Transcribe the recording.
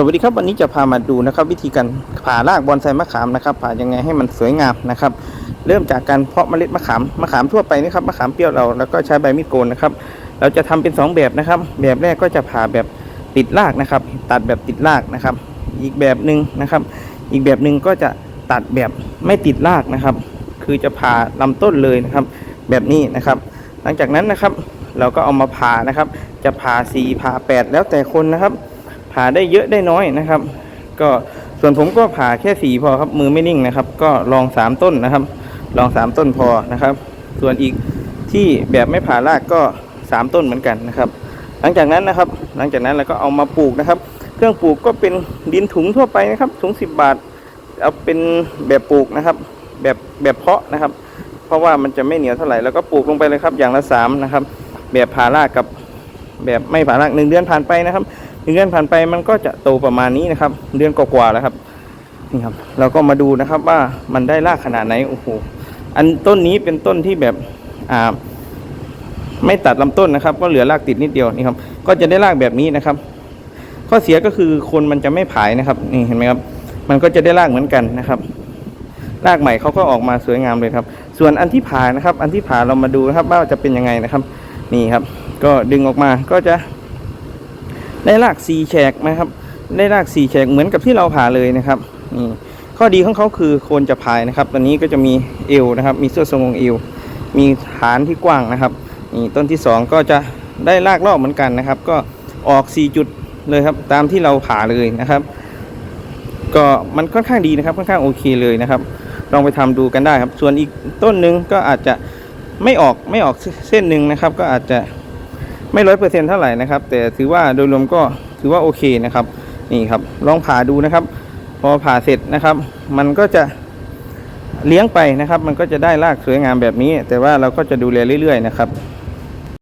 สวัสดีครับวันนี้จะพามาดูนะครับ วิธีการผ่ารากบอนไซมะขามนะครับ ผ่ายังไงให้มันสวยงามนะครับ เริ่มจากการเพาะเมล็ดมะขามมะขามทั่วไปนะครับมะขามเปรี้ยวเราแล้วก็ใช้ใบมีดโกนนะครับ เราจะทำเป็นสองแบบนะครับ แบบแรกก็จะผ่าแบบติดรากนะครับ ตัดแบบติดรากนะครับ อีกแบบหนึ่งนะครับ อีกแบบหนึ่งก็จะตัดแบบไม่ติดรากนะครับ คือจะผ่าลำต้นเลยนะครับ แบบนี้นะครับ หลังจากนั้นนะครับ เราก็เอามาผ่านะครับ จะผ่าสี่ผ่าแปดแล้วแต่คนนะครับ ผ่าได้เยอะได้น้อยนะครับ ก็ส่วนผมก็ผ่าแค่สี่พอครับมือไม่นิ่งนะครับ ก็ลองสามต้นนะครับ ลองสามต้นพอนะครับ ส่วนอีกที่แบบไม่ผ่ารากก็สามต้นเหมือนกันนะครับ หลังจากนั้นนะครับ หลังจากนั้นเราก็เอามาปลูกนะครับ เครื่องปลูกก็เป็นดินถุงทั่วไปนะครับ ถุง10บบาท เอาเป็นแบบปลูกนะครับ แบบแบบเพาะนะครับ เพราะว่ามันจะไม่เหนียวเท่าไหร่แล้วก็ปลูกลงไปเลยครับ อย่างละสามนะครับ แบบผ่ารากกับแบบไม่ผ่ารากหนึ่งเดือนผ่านไปนะครับ เดือนผ่านไปมันก็จะโตประมาณนี้นะครับ เดือนกว่าๆแล้วครับนี่ครับ เราก็มาดูนะครับว่ามันได้รากขนาดไหนโอ้โหอันต้นนี้เป็นต้นที่แบบอ่าไม่ตัดลำต้นนะครับ ก็เหลือรากติดนิดเดียวนี่ครับ ก็จะได้รากแบบนี้นะครับ ข้อเสียก็คือคนมันจะไม่ผายนะครับ นี่เห็นไหมครับ มันก็จะได้รากเหมือนกันนะครับรากใหม่เขาก็ออกมาสวยงามเลยครับ ส่วนอันที่ผ่านะครับ อันที่ผ่าเรามาดูนะครับ ว่าจะเป็นยังไงนะครับ นี่ครับ ก็ดึงออกมาก็จะ ได้รากสีแฉกนะครับ ได้รากสีแฉกเหมือนกับที่เราผ่าเลยนะครับนี่ข้อดีของเขาคือโคนจะพายนะครับ ตอนนี้ก็จะมีเอวนะครับ มีเสื้อทรงองเอว มีฐานที่กว้างนะครับนี่ต้นที่สองก็จะได้รากรอบเหมือนกันนะครับ ก็ออก 4 จุดเลยครับ ตามที่เราผ่าเลยนะครับ ก็มันค่อนข้างดีนะครับ ค่อนข้างโอเคเลยนะครับ ลองไปทำดูกันได้ครับ ส่วนอีกต้นหนึ่งก็อาจจะไม่ออกไม่ออกเส้นหนึ่งนะครับ ก็อาจจะ ไม่ร้อยเปอร์เซ็นต์เท่าไหร่นะครับ แต่ถือว่าโดยรวมก็ถือว่าโอเคนะครับ นี่ครับ ลองผ่าดูนะครับ พอผ่าเสร็จนะครับ มันก็จะเลี้ยงไปนะครับ มันก็จะได้รากสวยงามแบบนี้ แต่ว่าเราก็จะดูแลเรื่อยๆนะครับ